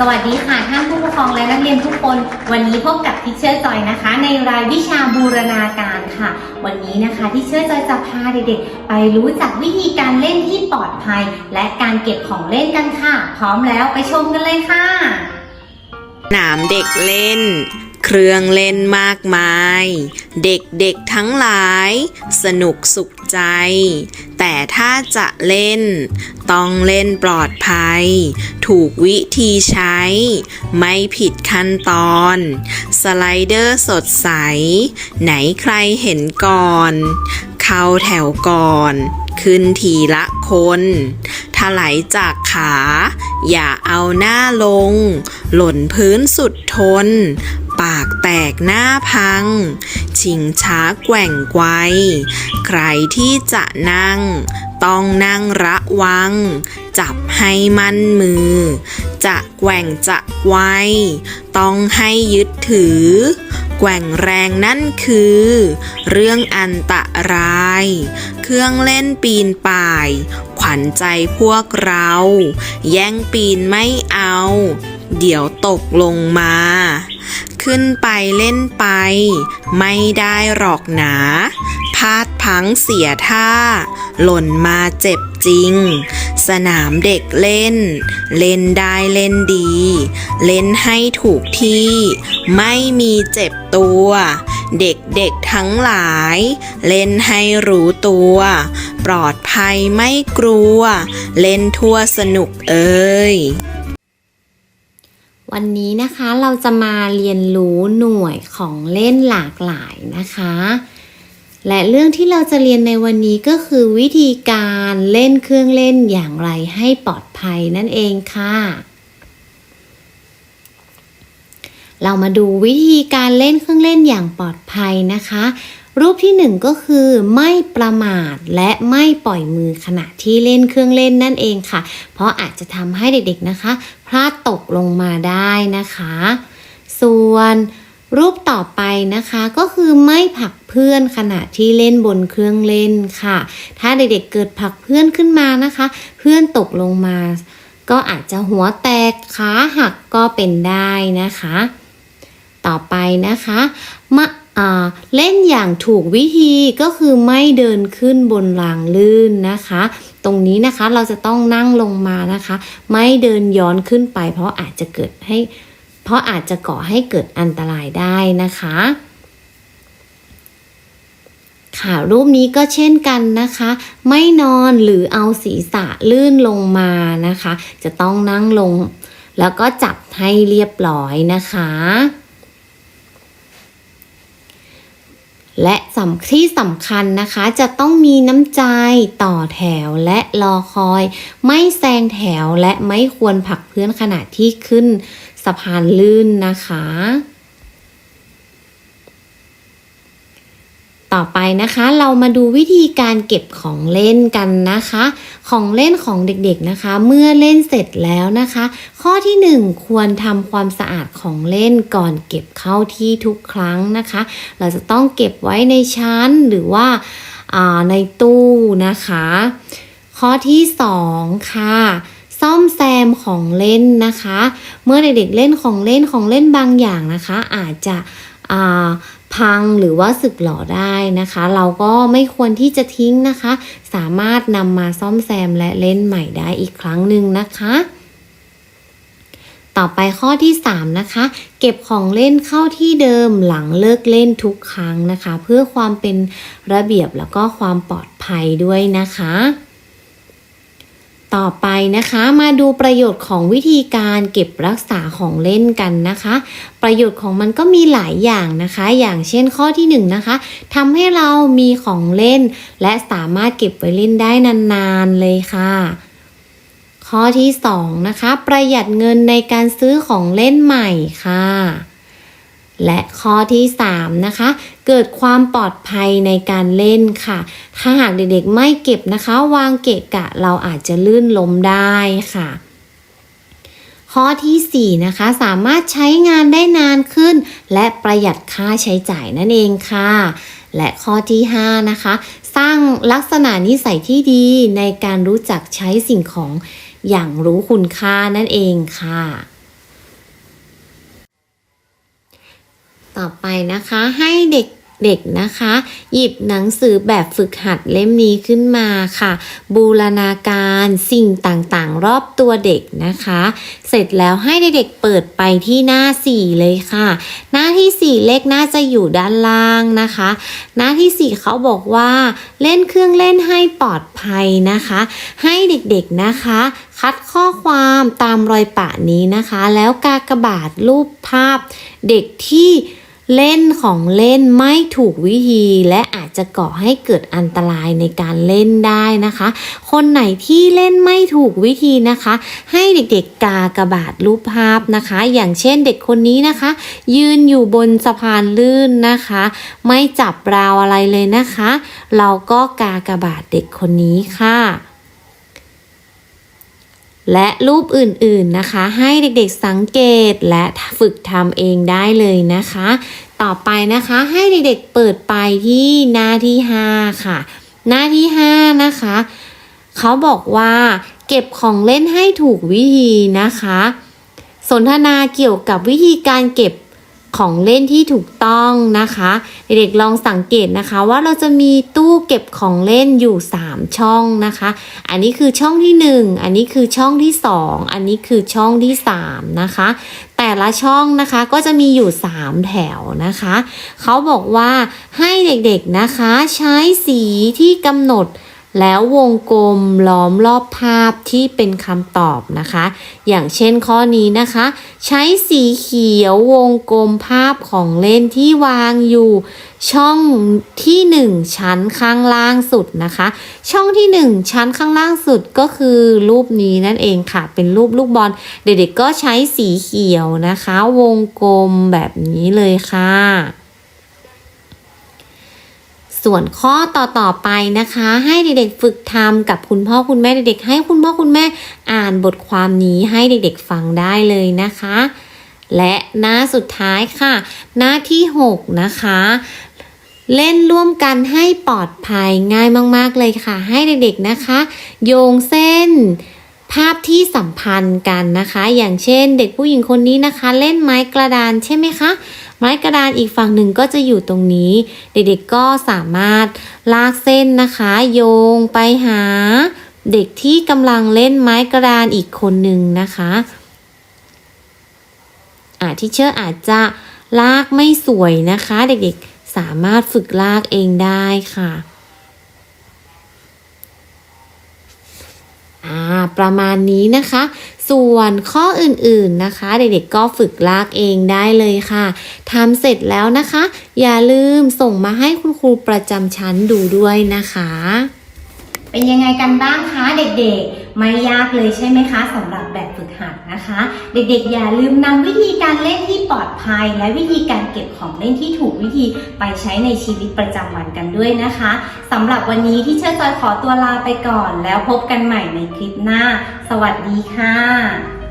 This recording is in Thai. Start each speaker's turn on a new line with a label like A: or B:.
A: สวัสดีค่ะท่านผู้ปกครองและนักเรียนทุกคน วันนี้พบกับทิเชอร์จอยนะคะ ในรายวิชาบูรณาการค่ะ วันนี้นะคะทิเชอร์จอยจะพาเด็กๆ ไปรู้จักวิธีการเล่นที่ปลอดภัย และการเก็บของเล่นกันค่ะ พร้อมแล้วไปชมกันเลยค่ะ
B: หนามเด็กเล่น เครื่องเล่นมากมาย เด็กๆทั้งหลาย สนุกสุขใจ แต่ถ้าจะเล่น ต้องเล่นปลอดภัย ถูกวิธีใช้ ไม่ผิดขั้นตอน สไลเดอร์สดใส ไหนใครเห็นก่อน เข้าแถวก่อน ขึ้นทีละคนถลายจากขา อย่าเอาหน้าลง หล่นพื้นสุดทน ปากแตกหน้าพัง ชิงช้าแกว่งไกวใครที่จะนั่ง ต้องนั่งระวัง จับให้มั่นมือ จะแกว่งจะไวต้องให้ยึดถือ แกว่งแรงนั่นคือ เรื่องอันตราย เครื่องเล่นปีนป่าย ขวัญใจพวกเรา แย่งปีนไม่เอา เดี๋ยวตกลงมา ขึ้นไปเล่นไป ไม่ได้หรอกหนาพลาดพังเสียท่า หล่นมาเจ็บจริง สนามเด็กเล่น เล่นได้เล่นดี เล่นให้ถูกที่ ไม่มีเจ็บตัว เด็กๆทั้งหลาย เล่นให้รู้ตัว ปลอดภัยไม่กลัว เล่นทั่วสนุกเอ้ย
A: วันนี้นะคะเราจะมาเรียนรู้หน่วยของเล่นหลากหลายนะคะ และเรื่องที่เราจะเรียนในวันนี้ก็คือวิธีการเล่นเครื่องเล่นอย่างไรให้ปลอดภัยนั่นเองค่ะ เรามาดูวิธีการเล่นเครื่องเล่นอย่างปลอดภัยนะคะ รูปที่หนึ่งก็คือไม่ประมาทและไม่ปล่อยมือขณะที่เล่นเครื่องเล่นนั่นเองค่ะ เพราะอาจจะทำให้เด็กๆนะคะ พลาดตกลงมาได้นะคะ ส่วนรูปต่อไปนะคะก็คือไม่ผลักเพื่อนขณะที่เล่นบนเครื่องเล่นค่ะ ถ้าเด็กๆเกิดผลักเพื่อนขึ้นมานะคะ เพื่อนตกลงมา ก็อาจจะหัวแตกขาหักก็เป็นได้นะคะ ต่อไปนะคะมาอ่ เล่นอย่างถูกวิธีก็คือไม่เดินขึ้นบนรางลื่นนะคะ ตรงนี้นะคะเราจะต้องนั่งลงมานะคะ ไม่เดินย้อนขึ้นไป เพราะอาจจะเกิดให้ เพราะอาจจะก่อให้เกิดอันตรายได้นะคะค่ะรูปนี้ก็เช่นกันนะคะ ไม่นอนหรือเอาศีรษะลื่นลงมานะคะ จะต้องนั่งลง แล้วก็จับให้เรียบร้อยนะคะ และสำที่สำคัญนะคะจะต้องมีน้ำใจต่อแถวและรอคอย ไม่แซงแถวและไม่ควรผลักเพื่อนขณะที่ขึ้นสะพานลื่นนะคะ ต่อไปนะคะเรามาดูวิธีการเก็บของเล่นกันนะคะ ของเล่นของเด็กๆนะคะ เมื่อเล่นเสร็จแล้วนะคะ ข้อที่ 1 ควรทำความสะอาดของเล่นก่อนเก็บเข้าที่ทุกครั้งนะคะ เราจะต้องเก็บไว้ในชั้นหรือว่าาในตู้นะคะ ข้อที่ 2 ค่ะซ่อมแซมของเล่นนะคะ เมื่อเด็กๆเล่นของเล่นของเล่นบางอย่างนะคะ อาจจะ พังหรือว่าสึกหรอได้นะคะ เราก็ไม่ควรที่จะทิ้งนะคะ สามารถนำมาซ่อมแซมและเล่นใหม่ได้อีกครั้งหนึ่งนะคะต่อไปข้อที่ 3 นะคะ เก็บของเล่นเข้าที่เดิมหลังเลิกเล่นทุกครั้งนะคะ เพื่อความเป็นระเบียบแล้วก็ความปลอดภัยด้วยนะคะ ต่อไปนะคะมาดูประโยชน์ของวิธีการเก็บรักษาของเล่นกันนะคะ ประโยชน์ของมันก็มีหลายอย่างนะคะ อย่างเช่นข้อที่1นงนะคะทำให้เรามีของเล่น และสามารถเก็บไว้เล่นได้นานๆเลยค่ะ ข้อที่2นะคะประหยัดเงินในการซื้อของเล่นใหม่ค่ะ และข้อที่ 3 นะคะ เกิดความปลอดภัยในการเล่นค่ะ ถ้าหากเด็กๆไม่เก็บนะคะ วางเกะกะเราอาจจะลื่นล้มได้ค่ะ ข้อทีสี่ 4 นะคะ สามารถใช้งานได้นานขึ้น และประหยัดค่าใช้จ่ายนั่นเองค่ะ และข้อที่ 5 นะคะ สร้างลักษณะนิสัยที่ดีในการรู้จักใช้สิ่งของอย่างรู้คุณค่านั่นเองค่ะ ต่อไปนะคะให้เด็กเด็กนะคะ หยิบหนังสือแบบฝึกหัดเล่มนี้ขึ้นมาค่ะ บูรณาการสิ่งต่างๆ รอบตัวเด็กนะคะ เสร็จแล้วให้เด็กๆเปิดไปที่หน้า 4 เลยค่ะ หน้าที่ 4 เลขน่าจะอยู่ด้านล่างนะคะ หน้าที่ 4เขาบอกว่า เล่นเครื่องเล่นให้ปลอดภัยนะคะ ให้เด็กๆนะคะ คัดข้อความตามรอยปะนี้นะคะ แล้วกากบาทรูปภาพเด็กที่ เล่นของเล่นไม่ถูกวิธีและอาจจะก่อให้เกิดอันตรายในการเล่นได้นะคะ คนไหนที่เล่นไม่ถูกวิธีนะคะ ให้เด็กๆกากระบาทรูปภาพนะคะ อย่างเช่นเด็กคนนี้นะคะ ยืนอยู่บนสะพานลื่นนะคะ ไม่จับราวอะไรเลยนะคะ เราก็กากระบาทเด็กคนนี้ค่ะ และรูปอื่นๆนะคะ ให้เด็กๆสังเกตและฝึกทำเองได้เลยนะคะ ต่อไปนะคะให้เด็กๆเปิดไปที่หน้าที่ 5 ค่ะ หน้าที่ 5 นะคะ เขาบอกว่า เก็บของเล่นให้ถูกวิธีนะคะ สนทนาเกี่ยวกับวิธีการเก็บ ของเล่นที่ถูกต้องนะคะ เด็กๆลองสังเกตนะคะว่าเราจะมีตู้เก็บของเล่นอยู่ 3 ช่องนะคะ อันนี้คือช่องที่ 1 อันนี้คือช่องที่ 2 อันนี้คือช่องที่ 3 นะคะ แต่ละช่องนะคะก็จะมีอยู่ 3 แถวนะคะเขาบอกว่าให้เด็กๆนะคะใช้สีที่กำหนด แล้ววงกลมล้อมรอบภาพที่เป็นคำตอบนะคะ อย่างเช่นข้อนี้นะคะ ใช้สีเขียววงกลมภาพของเล่นที่วางอยู่ ช่องที่หนึ่งชั้นข้างล่างสุดนะคะ ช่องที่หนึ่งชั้นข้างล่างสุดก็คือรูปนี้นั่นเองค่ะ เป็นรูปลูกบอล เด็กๆก็ใช้สีเขียวนะคะ วงกลมแบบนี้เลยค่ะ ส่วนข้อต่อๆไปนะคะ ให้เด็กๆฝึกทำกับคุณพ่อคุณแม่เด็กๆ ให้คุณพ่อคุณแม่อ่านบทความนี้ให้เด็กๆฟังได้เลยนะคะ และหน้าสุดท้ายค่ะ หน้าที่ 6 นะคะเล่นร่วมกันให้ปลอดภัยง่ายมาก ๆ เลยค่ะ ให้เด็ก ๆ นะคะ โยงเส้น ภาพที่สัมพันธ์กันนะคะ อย่างเช่น เด็กผู้หญิงคนนี้นะคะ เล่นไม้กระดานใช่ไหมคะ ไม้กระดานอีกฝั่งหนึ่งก็จะอยู่ตรงนี้ เด็กๆก็สามารถลากเส้นนะคะ โยงไปหา เด็กที่กำลังเล่นไม้กระดานอีกคนหนึ่งนะคะอาที่เชอร์อาจจะลากไม่สวยนะคะ เด็กๆสามารถฝึกลากเองได้ค่ะ อ่าประมาณนี้นะคะ ส่วนข้ออื่นๆนะคะ เด็กๆก็ฝึกลากเองได้เลยค่ะทำเสร็จแล้วนะคะ อย่าลืมส่งมาให้คุณครูประจำชั้นดูด้วยนะคะ
C: เป็นยังไงกันบ้างคะเด็กๆ ไม่ยากเลยใช่ไหมคะสำหรับแบบฝึกหัดนะคะ เด็กๆ อย่าลืมนำวิธีการเล่นที่ปลอดภัย และวิธีการเก็บของเล่นที่ถูกวิธีไปใช้ในชีวิตประจำวันกันด้วยนะคะสำหรับวันนี้ที่เชิญจอยขอตัวลาไปก่อน แล้วพบกันใหม่ในคลิปหน้า สวัสดีค่ะ